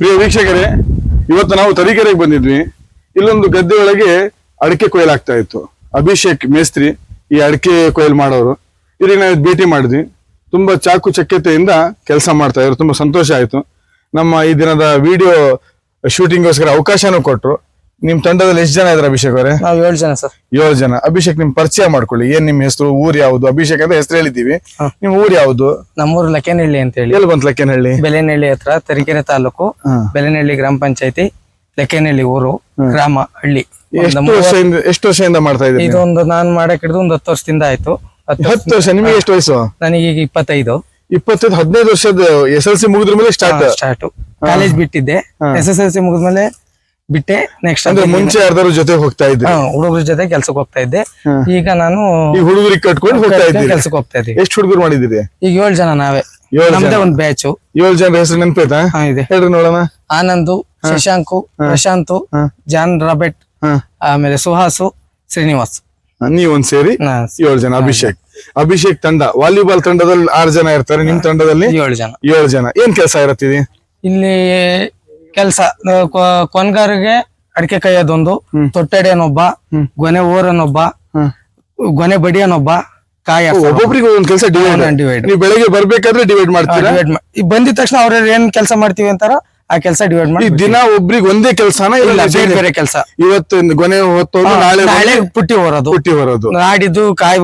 ಪ್ರಿಯ ವೀಕ್ಷಕರೇ, ಇವತ್ತು ನಾವು ತರೀಕೆರೆಗೆ ಬಂದಿದ್ವಿ. ಇಲ್ಲೊಂದು ಗದ್ದೆ ಒಳಗೆ ಅಡಿಕೆ ಕೊಯ್ಲಾಗ್ತಾ ಇತ್ತು. ಅಭಿಷೇಕ್ ಮೇಸ್ತ್ರಿ ಈ ಅಡಿಕೆ ಕೊಯ್ಲು ಮಾಡೋರು. ಇಲ್ಲಿ ನಾವು ಭೇಟಿ ಮಾಡಿದ್ವಿ. ತುಂಬಾ ಚಾಕು ಚಕ್ಯತೆಯಿಂದ ಕೆಲಸ ಮಾಡ್ತಾ ಇದ್ರು. ತುಂಬಾ ಸಂತೋಷ ಆಯ್ತು. ನಮ್ಮ ಈ ದಿನದ ವಿಡಿಯೋ ಶೂಟಿಂಗ್ಗೋಸ್ಕರ ಅವಕಾಶನೂ ಕೊಟ್ಟರು ನಿಮ್ ತಂಡದಲ್ಲಿ ಎಷ್ಟು ಜನ ಇದ್ದಾರೆ ಅಭಿಷೇಕ್ ಅವರೇ? ನಾವ್ ಏಳು ಜನ ಸರ್. ಏಳು ಜನ. ಅಭಿಷೇಕ್ ನಿಮ್ ಪರಿಚಯ ಮಾಡ್ಕೊಳ್ಳಿ. ಏನ್ ನಿಮ್ ಹೆಸರು ಊರ್ ಯಾವ್ದು? ಅಭಿಷೇಕ್ ಅಂತ ಹೆಸರು ಹೇಳಿದ್ದೀವಿ. ನಿಮ್ ಊರ್ ಯಾವ್ದು? ನಮ್ಮೂರು ಲಕ್ಕೇನಹಳ್ಳಿ ಅಂತ ಹೇಳಿ. ಎಲ್ಲಿ ಬಂತ ಲಕ್ಕೇನಹಳ್ಳಿ? ಬೆಲೆನಹಳ್ಳಿ ಹತ್ರ ತರೀಕೆರೆ ತಾಲೂಕು. ಬೆಲೆನಹಳ್ಳಿ ಗ್ರಾಮ ಪಂಚಾಯತಿ ಲಕ್ಕೇನಹಳ್ಳಿ ಊರು ಗ್ರಾಮ ಹಳ್ಳಿ. ಎಷ್ಟು ವರ್ಷದಿಂದ ಎಷ್ಟು ವರ್ಷದಿಂದ ಮಾಡ್ತಾ ಇದ್ದೀವಿ ಇದೊಂದು ನಾನ್ ಮಾಡಕ್ ಹಿಡಿದು ಒಂದು ಹತ್ತು ವರ್ಷದಿಂದ ಆಯ್ತು. ಹತ್ತು ವರ್ಷ- ನಿಮಗೆ ಎಷ್ಟು ವಯಸ್ಸು? ನನಗೆ ಈಗ ಇಪ್ಪತ್ತೈದು. ಇಪ್ಪತ್ತೈದು ಹದಿನೈದು ವರ್ಷದ ಎಸ್ ಎಲ್ ಸಿ ಮುಗಿದ್ರ ಮೇಲೆ ಸ್ಟಾರ್ಟ್ ಸ್ಟಾರ್ಟ್ ಕಾಲೇಜ್ ಬಿಟ್ಟಿದ್ದೆ. ಎಸ್ ಎಸ್ ಎಲ್ ಸಿ ಮುಗಿದ್ಮೇಲೆ ಬಿಟ್ಟೆ. ನೆಕ್ಸ್ಟ್ ಅಂದ್ರೆ ಮುಂಚೆ ಯಾರ್ದಾರು ಜೊತೆ ಹೋಗ್ತಾ ಇದ್ದೆ ಹುಡುಗರ ಜೊತೆ ಕೆಲ್ಸಕ್ಕೆ ಹೋಗ್ತಾ ಇದ್ದೆ. ಈಗ ನಾನು ಈ ಹುಡುಗರಿಗೆ ಕಟ್ಕೊಂಡು ಹೋಗ್ತಾ ಇದ್ದೆ ಕೆಲ್ಸಕ್ಕೆ ಹೋಗ್ತಾ ಇದ್ದೆ ಎಷ್ಟು ಹುಡುಗರು ಮಾಡಿದ್ದೀರಿ? ಈಗ ಏಳು ಜನ ನಾವೇ. ನಮ್ದೇ ಒಂದು ಬ್ಯಾಚು ಏಳು ಜನ ಹೆಸರು ನೆನಪೈತಾ ಹಾ ಇದೆ. ಹೇಳ್ರಿ ನೋಡೋಣ. ಆನಂದು ಶಶಾಂಕು ಪ್ರಶಾಂತು ಜಾನ್ ರಾಬೆಟ್ ಆಮೇಲೆ ಸುಹಾಸು ಶ್ರೀನಿವಾಸ್. ನೀವ್ ಒಂದ್ ಸೇರಿ ಏಳು ಜನ. ಅಭಿಷೇಕ್. ಅಭಿಷೇಕ್ ತಂಡ. ವಾಲಿಬಾಲ್ ತಂಡದಲ್ಲಿ ಆರು ಜನ ಇರ್ತಾರೆ. ನಿಮ್ ತಂಡದಲ್ಲಿ ಏಳು ಜನ. ಏಳು ಜನ. ಏನ್ ಕೆಲಸ ಇರತ್ತಿದೆ ಇಲ್ಲಿ ಕೆಲಸ ಕೊನ್ಗಾರಿಗೆ ಅಡಿಕೆ ಕೈಯೋದೊಂದು ತೊಟ್ಟೆಡೆಯನೊಬ್ಬ ಗೊನೆ ಓರನೊಬ್ಬ ಗೊನೆ ಬಡಿಯನೊಬ್ಬ ಕಾಯ ಒಬ್ಬೊಬ್ರಿಗೆ ಒಂದ್ ಕೆಲಸ ಡಿವೈಡ್ ನೀವು ಬೆಳಗ್ಗೆ ಬರ್ಬೇಕಾದ್ರೆ ಡಿವೈಡ್ ಮಾಡ್ತೀರಾ? ಬಂದಿದ ತಕ್ಷಣ ಅವ್ರ ಏನ್ ಕೆಲಸ ಮಾಡ್ತೀವಿ ಅಂತಾರ ಆ ಕೆಲಸ ಡಿವೈಡ್ ಮಾಡಿ ದಿನ ಒಬ್ರಿಗೆ ಒಂದೇ ಕೆಲಸನ ಇಲ್ಲ ಬೇರೆ ಬೇರೆ ಕೆಲಸ. ಇವತ್ತು ಗೊನೆ ಹೊತ್ತೋದು ನಾಳೆ ನಾಳೆ ಪುಟ್ಟಿ ಹೊರೋದು. ಪುಟ್ಟಿ ಹೊರೋದು. ನಾಡಿದ್ದು ಕಾಯಿ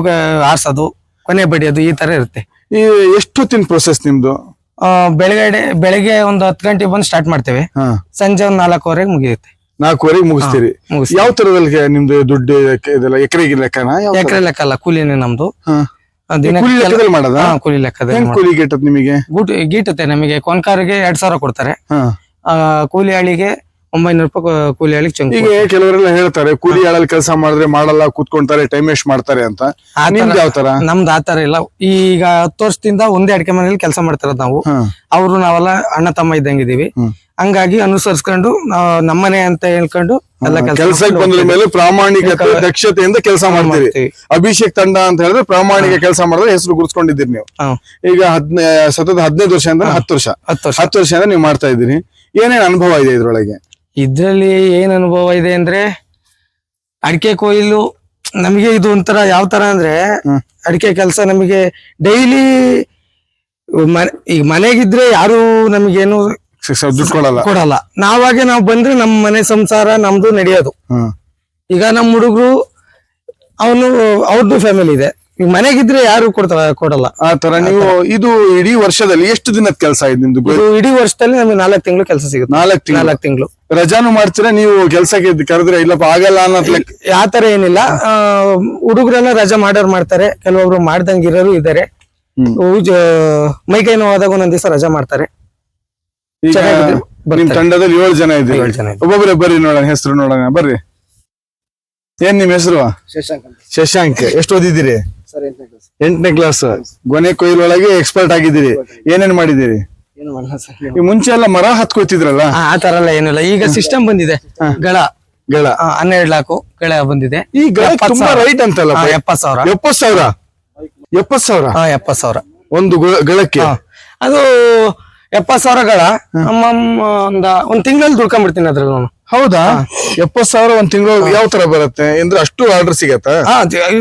ಆರ್ಸೋದು ಕೊನೆ ಬಡಿಯೋದು ಈ ತರ ಇರುತ್ತೆ. ಈ ಎಷ್ಟೊತ್ತಿನ ಪ್ರೊಸೆಸ್ ನಿಮ್ದು? ಬೆಳಗಡೆ ಬೆಳಿಗ್ಗೆ ಒಂದು ಹತ್ತು ಗಂಟೆಗೆ ಬಂದು ಸ್ಟಾರ್ಟ್ ಮಾಡ್ತೇವೆ. ಹಾ. ಸಂಜೆ ಒಂದು ನಾಲ್ಕುವರೆಗೆ ಮುಗಿಯುತ್ತೆ. ನಾಲ್ಕುವರೆಗೆ ಮುಗಿಸ್ತೀರಿ. ಮುಗಿಸ್ತೀವಿ. ಯಾವ ತರದಲ್ಲಿ ನಿಮ್ದು ದುಡ್ಡು ಇದೆಲ್ಲ ಎಕರೆಗೆ ಲೆಕ್ಕನ? ಯಾವ ತರ? ಎಕರೆ ಲೆಕ್ಕ ಅಲ್ಲ ಕೂಲಿನೇ ನಮ್ದು. ಹಾ. ಕೂಲಿ ಲೆಕ್ಕದಲ್ಲಿ ಮಾಡೋದಾ? ಹಾ, ಕೂಲಿ ಲೆಕ್ಕದಲ್ಲಿ ಹೆಂಗ್ ಕೂಲಿ ನಿಮಗೆ? ಗೂಟ್ ಗೀಟುತ್ತೆ ನಮಗೆ. ಕೊನ್ಕಾರಿಗೆ ಎರಡ್ ಸಾವಿರ ಕೊಡ್ತಾರೆ. ಹಾ. ಆ, ಕೂಲಿ ಆಳಿಗೆ ಒಂಬೈನೂರು ರೂಪಾಯಿ ಕೂಲಿ ಹೇಳಿ ಚಂಕ್ ಈಗ ಕೆಲವರೆಲ್ಲ ಹೇಳ್ತಾರೆ ಕೂಲಿ ಆಳಲ್ಲಿ ಕೆಲಸ ಮಾಡಿದ್ರೆ ಮಾಡಲ್ಲ ಕೂತ್ಕೊಂತಾರೆ ಟೈಮ್ ವೇಸ್ಟ್ ಮಾಡ್ತಾರೆ ಅಂತ. ನಿಮ್ದು ಯಾವ ತರ ನಮ್ದು ಆತರ ಇಲ್ಲ. ಈಗ ಹತ್ತು ವರ್ಷದಿಂದ ಒಂದೇ ಅಡಿಕೆ ಮನೆಯಲ್ಲಿ ಕೆಲಸ ಮಾಡ್ತಿರೋದು ನಾವು. ಅವರು ನಾವೆಲ್ಲ ಅಣ್ಣ ತಮ್ಮ ಇದ್ದಂಗಿದೀವಿ ಇದೀವಿ ಹಂಗಾಗಿ ಅನುಸರಿಸ್ಕೊಂಡು ನಮ್ಮನೆ ಅಂತ ಹೇಳ್ಕೊಂಡು ಎಲ್ಲ ಕೆಲಸ ಕೆಲ್ಸಕ್ಕೆ ಬಂದ್ರ ಮೇಲೆ ಪ್ರಾಮಾಣಿಕತೆ ದಕ್ಷತೆಯಿಂದ ಕೆಲಸ ಮಾಡ್ತೀವಿ. ಅಭಿಷೇಕ್ ತಂಡ ಅಂತ ಹೇಳಿದ್ರೆ ಪ್ರಾಮಾಣಿಕ ಕೆಲಸ ಮಾಡಿದ್ರೆ ಹೆಸರು ಗುರ್ಸ್ಕೊಂಡಿದ್ದೀರಿ ನೀವು. ಈಗ ಹದ್ನೇ ಸತತ ಹದಿನೈದು ವರ್ಷ ಅಂದ್ರೆ ಹತ್ತು ವರ್ಷ. ಹತ್ತು ವರ್ಷ. ಹತ್ತು ವರ್ಷದಿಂದ ನೀವು ಮಾಡ್ತಾ ಇದ್ದೀರಿ. ಏನೇನು ಅನುಭವ ಇದೆ ಇದ್ರೊಳಗೆ? ಇದ್ರಲ್ಲಿ ಏನು ಅನುಭವ ಇದೆ ಅಂದ್ರೆ ಅಡಿಕೆ ಕೊಯ್ಲು ನಮಗೆ ಇದು ಒಂಥರ ಯಾವ ತರ ಅಂದ್ರೆ ಅಡಿಕೆ ಕೆಲಸ ನಮಗೆ ಡೈಲಿ ಈಗ ಮನೆಗಿದ್ರೆ ಯಾರು ನಮಗೇನು ಕೊಡಲ್ಲ. ಕೊಡಲ್ಲ. ನಾವಾಗೆ ನಾವು ಬಂದ್ರೆ ನಮ್ಮ ಮನೆ ಸಂಸಾರ ನಮ್ದು ನಡೆಯೋದು. ಈಗ ನಮ್ಮ ಹುಡುಗರು ಅವನು ಅವ್ರದ್ದು ಫ್ಯಾಮಿಲಿ ಇದೆ. ಈಗ ಮನೆಗಿದ್ರೆ ಯಾರು ಕೊಡ್ತಾರ ಕೊಡಲ್ಲ. ಆ ತರ ನೀವು ಇದು ಇಡೀ ವರ್ಷದಲ್ಲಿ ಎಷ್ಟು ದಿನದ ಕೆಲಸ ಇದೆ ನಿಮ್ದು? ಇಡೀ ವರ್ಷದಲ್ಲಿ ನಮಗೆ ನಾಲ್ಕು ತಿಂಗಳು ಕೆಲಸ ಸಿಗುತ್ತೆ. ನಾಲ್ಕು ನಾಲ್ಕು ತಿಂಗಳು. ರಜಾನು ಮಾಡ್ತೀರಾ? ನೀವು ಕೆಲ್ಸಕ್ಕೆ ಇದ್ ಕರೆದ್ರೆ ಇಲ್ಲಪ್ಪ ಆಗಲ್ಲ ಅನ್ನೋದ್ ಯಾತರ ಆ ತರ ಏನಿಲ್ಲ. ಆ, ಹುಡುಗರೆಲ್ಲ ರಜಾ ಮಾಡೋರು ಮಾಡ್ತಾರೆ. ಕೆಲವೊಬ್ರು ಮಾಡ್ದಂಗಿರೋರು ಇದಾರೆ. ಮೈಕೈ ಮೈ ಕೈ ನೋವಾದಾಗ ಒಂದೊಂದ್ ದಿವಸ ರಜಾ ಮಾಡ್ತಾರೆ. ನಿಮ್. ತಂಡದಲ್ಲಿ ಏಳು ಜನ ಇದ್ದೀರಿ. ಏಳು ಜನ ಇದ್ದೀವಿ. ಒಬ್ಬೊಬ್ಬರೇ ಬರ್ರಿ ನೋಡೋಣ ಹೆಸರು ನೋಡೋಣ. ಬರ್ರಿ. ಏನ್ ನಿಮ್ ಹೆಸರು? ಶಶಾಂಕ್ ಶಶಾಂಕ್. ಎಷ್ಟು ಓದಿದ್ದೀರಿ? ಎಂಟನೇ ಕ್ಲಾಸ್ ಗೊನೆ ಕೊಯ್ಲೊಳಗೆ ಎಕ್ಸ್ಪರ್ಟ್ ಆಗಿದ್ದೀರಿ. ಏನೇನ್ ಮಾಡಿದ್ದೀರಿ? ಏನು ಮಾಡಲ್ಲ ಸರ್? ಈ ಮುಂಚೆ ಎಲ್ಲ ಮರ ಹತ್ಕೋತಿದ್ರಲ್ಲ? ಆ ತರ ಎಲ್ಲ ಏನಿಲ್ಲ. ಈಗ ಸಿಸ್ಟಮ್ ಬಂದಿದೆ. ಗಳ. ಗಳ. ಆ, ಹನ್ನೆರಡು ಲಾಕು ಗಳ ಬಂದಿದೆ. ಈ ಗಳ ಎಪ್ಪತ್ತು ತುಂಬಾ ಸಾವಿರ. ರೈಟ್ ಅಂತಲ್ಲ ಆ, ಎಪ್ಪತ್ತು ಸಾವಿರ. ಎಪ್ಪತ್ ಸಾವಿರ? ಎಪ್ಪತ್ ಸಾವಿರ? ಹಾ ಎಪ್ಪತ್ತು ಸಾವಿರ. ಒಂದು ಗಳ- ಗಳಕ್ಕೆ. ಅದು ಎಪ್ಪತ್ತು ಸಾವಿರ ಗಳ. ಒಂದ ಒಂದ್ ತಿಂಗಳಲ್ಲಿ ದುಡ್ಕೊಂಡ್ಬಿಡ್ತೀನಿ ಅದ್ರಲ್ಲಿ ನಾನು. ಹೌದಾ? ಎಪ್ಪತ್ ಸಾವಿರ ಒಂದ್ ತಿಂಗಳು ಯಾವ ತರ ಬರುತ್ತೆ? ಅಂದ್ರೆ ಅಷ್ಟು ಆರ್ಡರ್ ಸಿಗತ್ತಾ? ಹಾ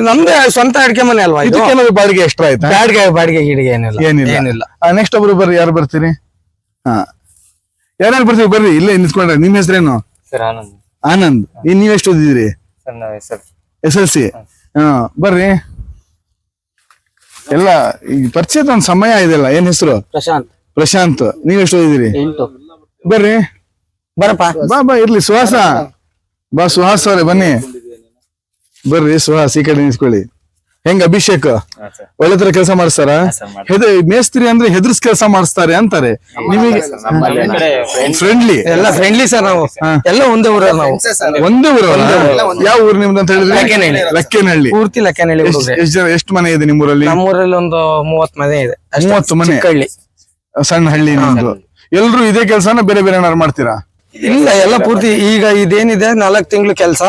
ನಮ್ದೇ ಸ್ವಂತ ಅಡಿಕೆ ಮನೆ ಅಲ್ವಾ ಇದಕ್ಕೆ ಇದಕ್ಕೇನಾದ್ರು ಬಾಡಿಗೆ ಎಕ್ಸ್ಟ್ರಾ ಆಯ್ತು? ಬಾಡಿಗೆ ಬಾಡಿಗೆ ಗಿಡಿಗೆ ಏನಿಲ್ಲ. ಏನಿಲ್ಲ. ಏನಿಲ್ಲ. ನೆಕ್ಸ್ಟ್ ಒಬ್ರು ಬರ್ರಿ ಯಾರು ಬರ್ತೀರಿ? ಹಾ. ಯಾರ್ಯಾರು ಬರ್ತೀವಿ ಬರ್ರಿ ಇಲ್ಲೇ ನಿಂತ್ಕೊಂಡ್ರೆ. ನಿಮ್ ಹೆಸರೇನು? ಸರ್ ಆನಂದ್. ಆನಂದ್. ಇನ್ ನೀವ್ ಎಷ್ಟು ಓದಿದಿರಿ ಸರ್ ನಾವ್ ಹೆಸರು ಎಸ್ ಎಲ್ ಸಿ. ಹಾ. ಬರ್ರಿ. ಎಲ್ಲ ಈ ಪರಿಚಯದ ಒಂದ್ ಸಮಯ ಇದೆಲ್ಲ ಏನ್ ಹೆಸರು? ಪ್ರಶಾಂತ್. ಪ್ರಶಾಂತ್. ನೀವ್ ಎಷ್ಟು ಓದಿದಿರಿ ಎಂಟು. ಬರ್ರಿ. ಬರಪ್ಪ. ಬಾ ಬಾ ಇರ್ಲಿ ಸುಹಾಸ. ಬಾ ಸುಹಾಸ ಅವ್ರೆ ಬನ್ನಿ. ಬರ್ರಿ ಸುಹಾಸ್ ಈ ಕಡೆ ನಿಂತ್ಕೊಳ್ಳಿ. ಹೆಂಗ್ ಅಭಿಷೇಕ್? ಒಳ್ಳೆ ತರ ಕೆಲಸ ಮಾಡಿಸ್ತಾರ? ಹೆದ ಮೇಸ್ತ್ರಿ ಅಂದ್ರೆ ಹೆದರ್ಸ್ ಕೆಲಸ ಮಾಡಿಸ್ತಾರೆ ಅಂತಾರೆ. ನಿಮಗೆ ಫ್ರೆಂಡ್ಲಿ ಎಲ್ಲ ಫ್ರೆಂಡ್ಲಿ ಸರ್ ನಾವು. ಎಲ್ಲ ಒಂದೇ ಊರ ನಾವು. ಒಂದೇ ಊರ. ಯಾವ ಊರು ನಿಮ್ದು ಅಂತ ಹೇಳಿದ್ರೆ? ಲಕ್ಕೇನಹಳ್ಳಿ. ಲಕ್ಕೇನಹಳ್ಳಿ. ಪೂರ್ತಿ ಲಕ್ಕೇನಹಳ್ಳಿ ಎಷ್ಟ್ ಜನ ಎಷ್ಟು ಮನೆ ಇದೆ ನಿಮ್ಮೂರಲ್ಲಿ? ನಮ್ಮೂರಲ್ಲಿ ಒಂದು ಮೂವತ್ ಮನೆ ಇದೆ. ಮೂವತ್ತು ಮನೆ? ಹಳ್ಳಿ ಸಣ್ಣ ಹಳ್ಳಿ ನಿಮ್ದು. ಎಲ್ರು ಇದೇ ಕೆಲಸನ ಬೇರೆ ಬೇರೆ ಏನಾರು ಮಾಡ್ತೀರಾ? ಇಲ್ಲ ಎಲ್ಲ ಪೂರ್ತಿ ಈಗ ಇದೇನಿದೆ ನಾಲ್ಕು ತಿಂಗಳು ಕೆಲಸ.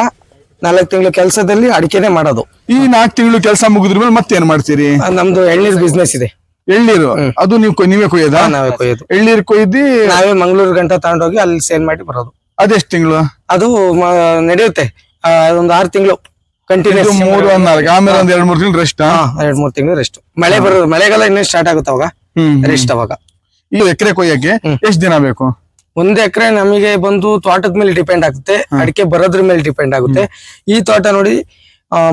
ನಾಲ್ಕು ತಿಂಗಳು ಕೆಲಸದಲ್ಲಿ ಅಡಿಕೆನೆ ಮಾಡೋದು. ಈ ನಾಲ್ಕು ತಿಂಗಳು ಕೆಲಸ ಮುಗಿದ್ರ ಮೇಲೆ ಮತ್ತೇನ್ ಮಾಡ್ತೀರಿ? ಆ, ನಮ್ದು ಎಳ್ನೀರ್ ಬಿಸ್ನೆಸ್ ಇದೆ. ಎಳ್ನೀರು? ಅದು ನೀವು ಕೊಯ್- ನೀವೇ ಕೊಯ್ಯದ? ನಾವೇ ಕೊಯ್ಯೋದು. ಎಳ್ನೀರು ಕೊಯ್ದಿ ನಾವೇ ಮಂಗಳೂರು ಗಂಟ ತಗೊಂಡೋಗಿ ಅಲ್ಲಿ ಸೇಲ್ ಮಾಡಿ ಬರೋದು. ಅದೆಷ್ಟು ತಿಂಗಳು? ಅದು ಮ- ನಡೆಯುತ್ತೆ. ಆ, ಒಂದು ಆರು ತಿಂಗಳು. ಕಂಟಿನ್ಯೂಸ್ ಮೂರು ಒಂದ್ ನಾಲ್ಕು. ಆಮೇಲೆ ಒಂದ್ ಎರಡ್ ಮೂರು ತಿಂಗಳು ರೆಸ್ಟ್ ಎರಡ್ ಮೂರ್ ತಿಂಗಳು ರೆಸ್ಟ್ ಮಳೆ ಬರೋದು. ಮಳೆಗಾಲ ಇನ್ನೂ ಸ್ಟಾರ್ಟ್ ಆಗುತ್ತೆ ಅವಾಗ. ಹ್ಮ್ ರೆಸ್ಟ್ ಅವಾಗ. ಈ ಎಕರೆ ಕೊಯ್ಯಕ್ಕೆ ಎಷ್ಟ್ ದಿನ ಬೇಕು? ಒಂದ್ ಎಕರೆ ನಮಗೆ ಬಂದು ತೋಟದ ಮೇಲೆ ಡಿಪೆಂಡ್ ಆಗುತ್ತೆ ಅಡಿಕೆ ಬರೋದ್ರ ಮೇಲೆ ಡಿಪೆಂಡ್ ಆಗುತ್ತೆ. ಈ ತೋಟ ನೋಡಿ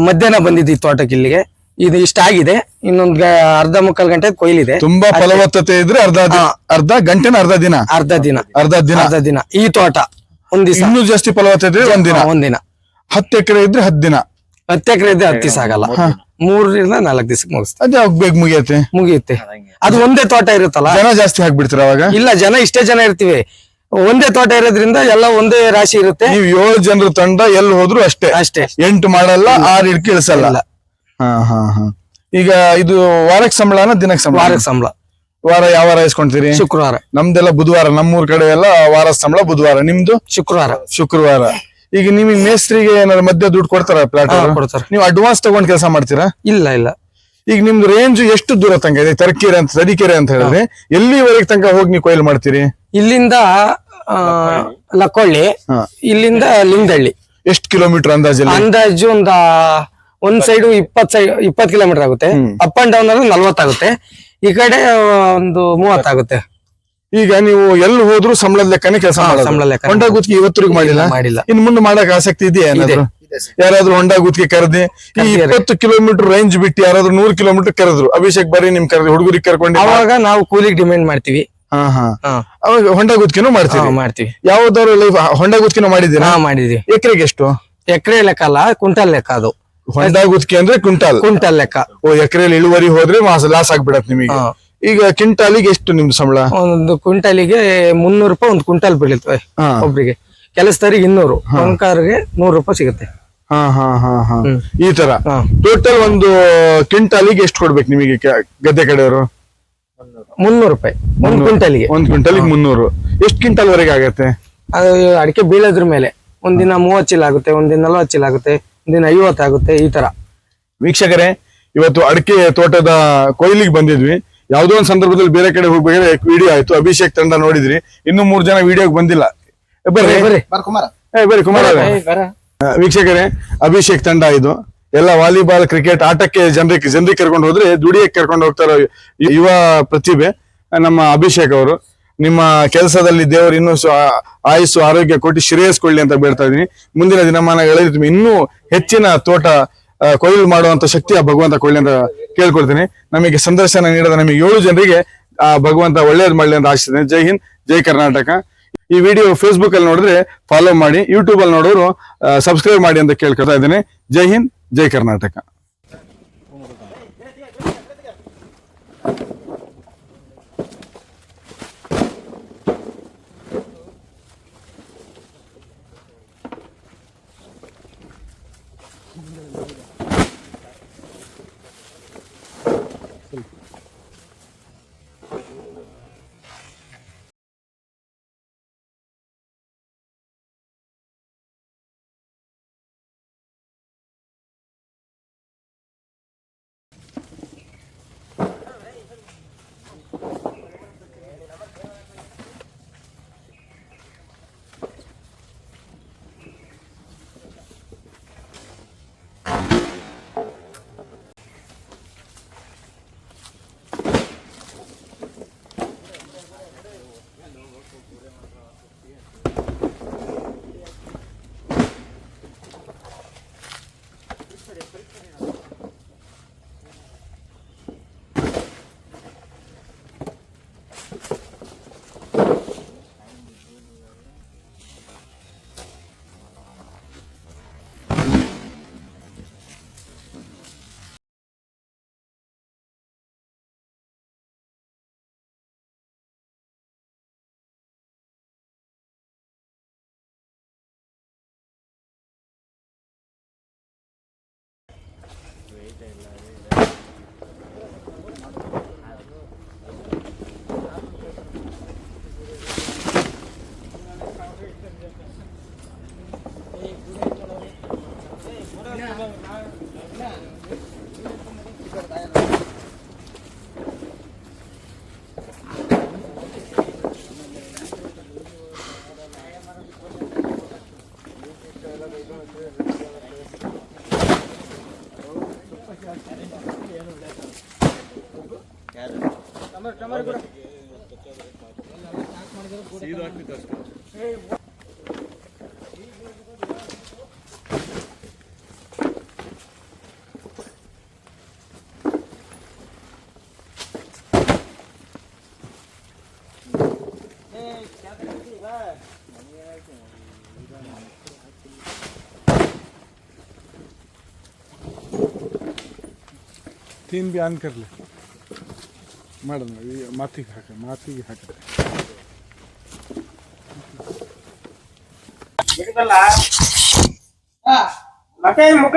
ಮಧ್ಯಾಹ್ನ ಬಂದಿದ್ದು ಈ ತೋಟಕ್ಕೆ ಇಲ್ಲಿಗೆ. ಇದು ಇಷ್ಟ ಆಗಿದೆ ಇನ್ನೊಂದ್ ಅರ್ಧ ಮುಕ್ಕಾಲ್ ಗಂಟೆ ಕೊಯ್ಲಿದೆ. ತುಂಬಾ ಫಲವತ್ತತೆ ಇದ್ರೆ ಅರ್ಧ ಅರ್ಧ ಗಂಟೆನ ಅರ್ಧ ದಿನ? ಅರ್ಧ ದಿನ. ಅರ್ಧ ದಿನ? ಅರ್ಧ ದಿನ. ಈ ತೋಟ ಒಂದ್ ದಿವಸ. ಇನ್ನೂ ಜಾಸ್ತಿ ಫಲವತ್ತತೆ ಒಂದಿನ? ಒಂದ್ ದಿನ ಒಂದಿನ. ಹತ್ತು ಎಕರೆ ಇದ್ರೆ ಹತ್ತು ದಿನ? ಹತ್ತು ಎಕರೆ ಇದ್ರೆ ಹತ್ತು ದಿವಸ ಆಗಲ್ಲ. ಮೂರರಿಂದ ನಾಲ್ಕು ದಿವಸಕ್ಕೆ ಮುಗಿಸ್ತಾರೆ ಅದೇ ಬೇಗ ಮುಗಿಯುತ್ತೆ. ಮುಗಿಯುತ್ತೆ. ಅದು ಒಂದೇ ತೋಟ ಇರುತ್ತಲ್ಲ? ಜನ ಜಾಸ್ತಿ ಹಾಕ್ಬಿಡ್ತೀರ ಅವಾಗ? ಇಲ್ಲ ಜನ ಇಷ್ಟೇ ಜನ ಇರ್ತೀವಿ. ಒಂದೇ ತೋಟ ಇರೋದ್ರಿಂದ ಎಲ್ಲ ಒಂದೇ ರಾಶಿ ಇರುತ್ತೆ. ನೀವು ಏಳು ಜನರ ತಂಡ ಎಲ್ಲಿ ಹೋದ್ರು ಅಷ್ಟೇ. ಅಷ್ಟೇ. ಎಂಟು ಮಾಡಲ್ಲ ಆರು ಇಡ್ಕೆ ಇಳಿಸಲ್ಲ. ಹಾ ಹಾ ಹಾ. ಈಗ ಇದು ವಾರಕ್ಕೆ ಸಂಬಳನ ದಿನಕ್ಕೆ ಸಂಬಳ? ವಾರಕ್ಕೆ ಸಂಬಳ. ವಾರ ಯಾವ ವಾರ ಇಸ್ಕೊಂತೀರಿ? ಶುಕ್ರವಾರ. ನಮ್ದೆಲ್ಲ ಬುಧವಾರ ನಮ್ಮೂರ್ ಕಡೆ ಎಲ್ಲ ವಾರ ಸಂಬಳ ಬುಧವಾರ. ನಿಮ್ದು? ಶುಕ್ರವಾರ. ಶುಕ್ರವಾರ. ಈಗ ನಿಮಗೆ ಮೇಸ್ತ್ರಿಗೆ ಏನಾದ್ರು ಮಧ್ಯ ದುಡ್ಡು ಕೊಡ್ತಾರ ಪ್ಲಾಟ್ ಕೊಡ್ತಾರೆ. ನೀವು ಅಡ್ವಾನ್ಸ್ ತಗೊಂಡ್ ಕೆಲಸ ಮಾಡ್ತೀರಾ? ಇಲ್ಲ ಇಲ್ಲ. ಈಗ ನಿಮ್ದು ರೇಂಜ್ ಎಷ್ಟು ದೂರ ತನಕ ಇದೆ? ತರಕೇರೆ ಅಂತ ತರೀಕೆರೆ ಅಂತ ಹೇಳಿದ್ರೆ ಎಲ್ಲಿವರೆಗೆ ತನಕ ಹೋಗಿ ನೀವು ಕೊಯ್ಲು ಮಾಡ್ತೀರಿ? ಇಲ್ಲಿಂದ ಲಕ್ಕೊಳ್ಳಿ. ಇಲ್ಲಿಂದ ಲಿಂಗದಳ್ಳಿ ಎಷ್ಟು ಕಿಲೋಮೀಟರ್ ಅಂದಾಜಲ್ಲಿ? ಅಂದಾಜು ಒಂದ ಒಂದ್ ಸೈಡ್ ಇಪ್ಪತ್ ಸೈಡ್ ಇಪ್ಪತ್ ಕಿಲೋಮೀಟರ್ ಆಗುತ್ತೆ. ಅಪ್ ಅಂಡ್ ಡೌನ್ ಅಂದ್ರೆ ನಲ್ವತ್ತಾಗುತ್ತೆ ಈ ಕಡೆ ಒಂದು ಮೂವತ್ತಾಗುತ್ತೆ ಈಗ ನೀವು ಎಲ್ಲಿ ಹೋದ್ರು ಸಂಬಳದ ಲೆಕ್ಕನೇ ಕೆಲಸ ಮಾಡೋದು. ಸಂಬಳದ ಲೆಕ್ಕನೇ ಹೊಂಡ ಗುತ್ತಿಗೆ ಇವತ್ತರೆಗೂ ಮಾಡಿಲ್ಲ? ಮಾಡಿಲ್ಲ. ಇನ್ ಮುಂದೆ ಮಾಡಕ್ ಆಸಕ್ತಿ ಇದೆಯಾ ಏನಾದ್ರು? ಯಾರಾದ್ರೂ ಹೊಂಡ ಗುತ್ತಿಗೆ ಕರೆದಿ ಈ ಇಪ್ಪತ್ತು ಕಿಲೋಮೀಟರ್ ರೇಂಜ್ ಬಿಟ್ಟು ಯಾರಾದ್ರೂ ನೂರ್ ಕಿಲೋಮೀಟರ್ ಕರೆದ್ರು ಅಭಿಷೇಕ್ ಬರೀ ನಿಮ್ ಕರೆದು ಹುಡುಗರಿಗೆ ಕರ್ಕೊಂಡು ಅವಾಗ ನಾವು ಕೂಲಿಗೆ ಡಿಮ್ಯಾಂಡ್ ಮಾಡ್ತೀವಿ. ಹಾ ಹಾ. ಹಾ. ಅವಾಗ ಹೊಂಡ ಗುತ್ತಿಗೆನೂ ಹಾ, ಮಾಡ್ತೀವಿ. ಮಾಡ್ತೀವಿ ಯಾವ್ದಾದ್ರು ಲೈಫ್ ಹೊಂಡ ಗುತ್ತಿಗೆನೂ ಮಾಡಿದ್ದೀರಾ? ಹಾ ಮಾಡಿದೀವಿ. ಎಕರೆಗೆ ಎಷ್ಟು? ಎಕರೆ ಲೆಕ್ಕ ಅಲ್ಲ ಕುಂಟಲ್ ಲೆಕ್ಕ ಅದು. ಹೊಂಡ ಗುತ್ತಿಗೆ ಅಂದ್ರೆ ಕ್ವಿಂಟಾಲ್. ಕುಂಟಲ್ ಲೆಕ್ಕ. ಓ ಎಕರೆಯಲ್ಲಿ ಇಳುವರಿ ಹೋದ್ರೆ ಮಾಸ ಲಾಸ್ ಆಗ್ಬಿಡತ್ ನಿಮಗೆ. ಹಾ. ಈಗ ಕ್ವಿಂಟಾಲಿಗೆ ಎಷ್ಟು ನಿಮ್ ಸಂಬಳ? ಒಂದು ಕ್ವಿಂಟಲಿಗೆ ಮುನ್ನೂರು ರೂಪಾಯಿ ಒಂದು ಕ್ವಿಂಟಲ್ ಬೀಳುತ್ತೆ ಹಾ. ಒಬ್ರಿಗೆ. ಕೆಲಸದವ್ರಿಗೆ ಇನ್ನೂರು ಬಂಕಾರ್ಗೆ ನೂರು ರೂಪಾಯಿ ಸಿಗುತ್ತೆ. ಹಾ ಹಾ ಹಾ ಹಾ. ಹ್ಮ್. ಈ ತರ. ಹಾ. ಟೋಟಲ್ ಒಂದು ಕ್ವಿಂಟಾಲಿಗೆ ಎಷ್ಟು ಕೊಡ್ಬೇಕು ನಿಮಗೆ ಕ- ಗದ್ದೆ ಕಡೆಯವರು? ಮುನ್ನೂರು ರೂಪಾಯಿ ಒಂದ್ ಕ್ವಿಂಟಲ್ಗೆ. ಒಂದ್ ಕ್ವಿಂಟಲ್ಗೆ ಮುನ್ನೂರು. ಎಷ್ಟು ಕ್ವಿಂಟಲ್ ವರೆಗೆ ಆಗತ್ತೆ? ಅದು ಅಡಿಕೆ ಬೀಳೋದ್ರ ಮೇಲೆ. ಒಂದಿನ ಮೂವತ್ತು ಚೀಲ ಆಗುತ್ತೆ ಒಂದಿನ ನಲ್ವತ್ತು ಚೀಲ ಆಗುತ್ತೆ ಒಂದಿನ ಐವತ್ತು ಆಗುತ್ತೆ ಈ ತರ ವೀಕ್ಷಕರೇ ಇವತ್ತು ಅಡಿಕೆ ತೋಟದ ಕೊಯ್ಲಿಗೆ ಬಂದಿದ್ವಿ. ಯಾವುದೋ ಒಂದು ಸಂದರ್ಭದಲ್ಲಿ ಬೇರೆ ಕಡೆ ಹೋಗ್ಬೇಕಾದ್ರೆ ವಿಡಿಯೋ ಆಯ್ತು. ಅಭಿಷೇಕ್ ತಂಡ ನೋಡಿದ್ರಿ. ಇನ್ನು ಮೂರ್ ಜನ ವಿಡಿಯೋಗೆ ಬಂದಿಲ್ಲ. ಬರ್ರಿ. ಬರ್ರಿ. ಏ, ಬರ್ರಿ ಕುಮಾರ ವೀಕ್ಷಕರೇ ಅಭಿಷೇಕ್ ತಂಡ ಇದು. ಎಲ್ಲ ವಾಲಿಬಾಲ್, ಕ್ರಿಕೆಟ್ ಆಟಕ್ಕೆ ಜನರಿಗೆ ಜನರಿಗೆ ಕರ್ಕೊಂಡು ಹೋದ್ರೆ ದುಡಿಯಕ್ಕೆ ಕರ್ಕೊಂಡು ಹೋಗ್ತಾರೋ ಯುವ ಪ್ರತಿಭೆ, ನಮ್ಮ ಅಭಿಷೇಕ್ ಅವರು. ನಿಮ್ಮ ಕೆಲಸದಲ್ಲಿ ದೇವರು ಇನ್ನೂ ಆಯುಸ್ಸು, ಆರೋಗ್ಯ ಕೊಟ್ಟು ಶ್ರೇಯಸ್ಕೊಳ್ಳಿ ಅಂತ ಬೇಡ್ತಾ ಇದೀನಿ ಮುಂದಿನ ದಿನಮಾನಗಳಲ್ಲಿ ಹೇಳಿದ್ವಿ ಇನ್ನೂ ಹೆಚ್ಚಿನ ತೋಟ ಕೊಯ್ಲು ಮಾಡುವಂತ ಶಕ್ತಿ ಆ ಭಗವಂತ ಕೊಳ್ಳಿ ಅಂತ ಕೇಳ್ಕೊಳ್ತೀನಿ ನಮಗೆ ಸಂದರ್ಶನ ನೀಡದ ನಮಗೆ ಏಳು ಜನರಿಗೆ ಆ ಭಗವಂತ ಒಳ್ಳೇದು ಮಾಡಲಿ ಅಂತ ಆಶಿಸ್ತೇನೆ. ಜೈ ಹಿಂದ್, ಜೈ ಕರ್ನಾಟಕ. ಈ ವಿಡಿಯೋ ಫೇಸ್ಬುಕ್ ಅಲ್ಲಿ ನೋಡಿದ್ರೆ ಫಾಲೋ ಮಾಡಿ ಯೂಟ್ಯೂಬ್ ಅಲ್ಲಿ ನೋಡೋರು ಸಬ್ಸ್ಕ್ರೈಬ್ ಮಾಡಿ ಅಂತ ಕೇಳ್ಕೊತಾ ಇದ್ದೀನಿ. ಜೈ ಹಿಂದ್. ಜೈ ಕರ್ನಾಟಕ de la vida. तीन ऑन कर ले। ಮಾಡೋಣ ಮಾತಿಗೆ ಹಾಕ ಮಾತಿಗೆ ಹಾಕಿದ್ರೆ ಮುಖ